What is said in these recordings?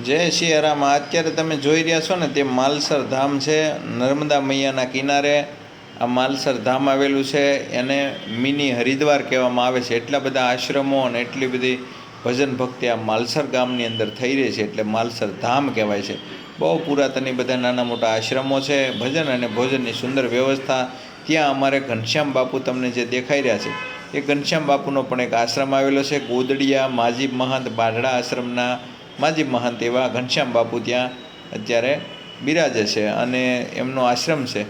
જય સિયારામ અત્યારે તમે જોઈ રહ્યા છો ને, તે માલસર ધામ છે, નર્મદા મૈયાના કિનારે. આ માલસર ધામ આવેલું છે, એને મિની હરિદ્વાર કહેવામાં આવે છે. એટલા બધા આશ્રમો અને એટલી બધી ભજન ભક્તિ આ માલસર ગામની અંદર થઈ રહી છે, એટલે માલસર ધામ કહેવાય છે. બહુ પુરાતની બધા નાના મોટા આશ્રમો છે, ભજન અને ભોજનની સુંદર વ્યવસ્થા. ત્યાં અમારે ઘનશ્યામ બાપુ તમને જે દેખાઈ રહ્યા છે, એ ઘનશ્યામ બાપુનો પણ એક આશ્રમ આવેલો છે, ગોદડિયા, માજી મહંત બાઢડા આશ્રમના માજી મહંત એવા ઘનશ્યામ બાપુ ત્યાં અત્યારે બિરાજે છે અને એમનો આશ્રમ છે.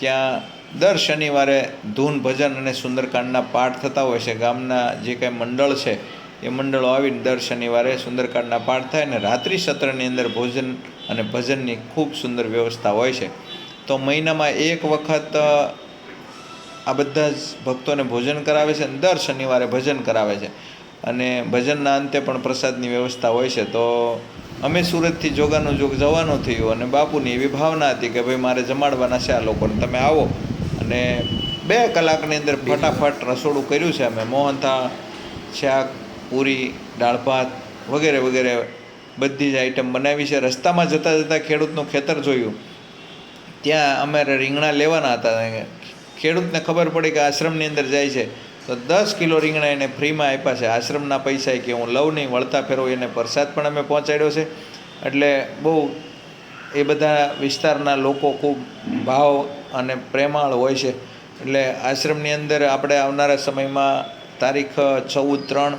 ત્યાં દર શનિવારે ધૂન ભજન અને સુંદરકાંડના પાઠ થતા હોય છે. ગામના જે કાંઈ મંડળ છે, એ મંડળો આવીને દર શનિવારે સુંદરકાંડના પાઠ થાય અને રાત્રિ સત્રની અંદર ભોજન અને ભજનની ખૂબ સુંદર વ્યવસ્થા હોય છે. તો મહિનામાં એક વખત આ બધા જ ભક્તોને ભોજન કરાવે છે અને દર શનિવારે ભજન કરાવે છે. અને ભજનના અંતે પણ પ્રસાદની વ્યવસ્થા હોય છે, તો અમે સુરતથી જોગાનું જોગ જવાનું થયું અને બાપુની એવી ભાવના હતી કે ભાઈ મારે જમાડવાના છે આ લોકોને, તમે આવો. અને બે કલાકની અંદર ફટાફટ રસોડું કર્યું છે અમે. મોહનથાળ શાક, પૂરી, દાળ ભાત વગેરે વગેરે બધી જ આઈટમ બનાવી છે. રસ્તામાં જતાં જતાં ખેડૂતનું ખેતર જોયું. ત્યાં અમારે રીંગણા લેવાના હતા. ખેડૂતને ખબર પડી કે આશ્રમની અંદર જાય છે. તો દસ કિલો રીંગણા એને ફ્રીમાં આપ્યા છે. આશ્રમના પૈસા કે હું લઉં નહીં, વળતા ફેરવો, એને પ્રસાદ પણ અમે પહોંચાડ્યો છે. એટલે બહુ એ બધા વિસ્તારના લોકો ખૂબ ભાવ અને પ્રેમાળ હોય છે. એટલે આશ્રમની અંદર આપણે આવનારા સમયમાં તારીખ ચૌદ ત્રણ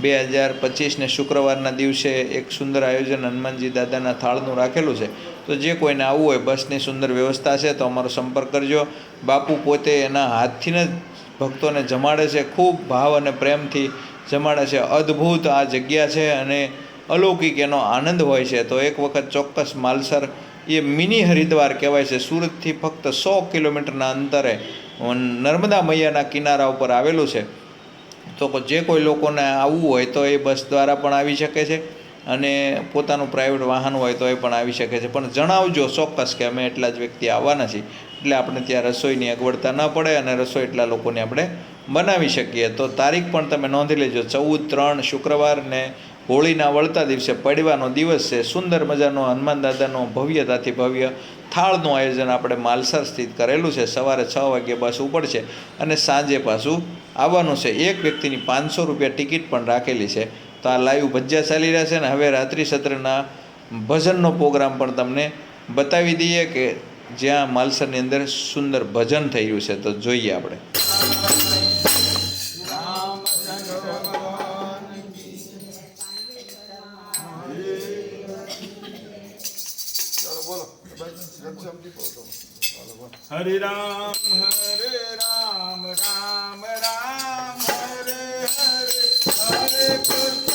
બે હજાર પચીસને શુક્રવારના દિવસે એક સુંદર આયોજન હનુમાનજી દાદાના થાળનું રાખેલું છે. તો જે કોઈને આવવું હોય, બસની સુંદર વ્યવસ્થા છે તો અમારો સંપર્ક કરજો. બાપુ પોતે એના હાથથી જ ભક્તોને જમાડે છે, ખૂબ ભાવ અને પ્રેમથી જમાડે છે. અદ્ભુત આ જગ્યા છે અને અલૌકિક એનો આનંદ હોય છે. તો એક વખત ચોક્કસ માલસર એ મિની હરિદ્વાર કહેવાય છે. સુરતથી ફક્ત સો કિલોમીટરના અંતરે નર્મદા મૈયાના કિનારા ઉપર આવેલું છે. તો જે કોઈ લોકોને આવવું હોય તો એ બસ દ્વારા પણ આવી શકે છે અને પોતાનું પ્રાઇવેટ વાહન હોય તો એ પણ આવી શકે છે. પણ જણાવજો ચોક્કસ કે અમે એટલા જ વ્યક્તિ આવવાના છીએ. એટલે આપણે ત્યાં રસોઈની અગવડતા ન પડે અને રસોઈ એટલા લોકોને આપણે બનાવી શકીએ. તો તારીખ પણ તમે નોંધી લેજો, ચૌદ, ત્રણ, શુક્રવાર ને હોળીના વળતા દિવસે પડવાનો દિવસ છે. સુંદર મજાનો હનુમાન દાદાનો ભવ્યતાથી ભવ્ય થાળનું આયોજન આપણે માલસર સ્થિત કરેલું છે. સવારે છ વાગ્યે બસ ઉપડશે અને સાંજે પાછું આવવાનું છે. એક વ્યક્તિની પાંચસો રૂપિયા ટિકિટ પણ રાખેલી છે. તો આ લાઈવ ભજ્જા ચાલી રહ્યા છે ને હવે રાત્રિ સત્રના ભજનનો પ્રોગ્રામ પણ તમને બતાવી દઈએ કે જ્યાં માલસરની અંદર સુંદર ભજન થયું છે, તો જોઈએ આપણે. હરે રામ હરે રામ રામ રામ, હરે હરે હરે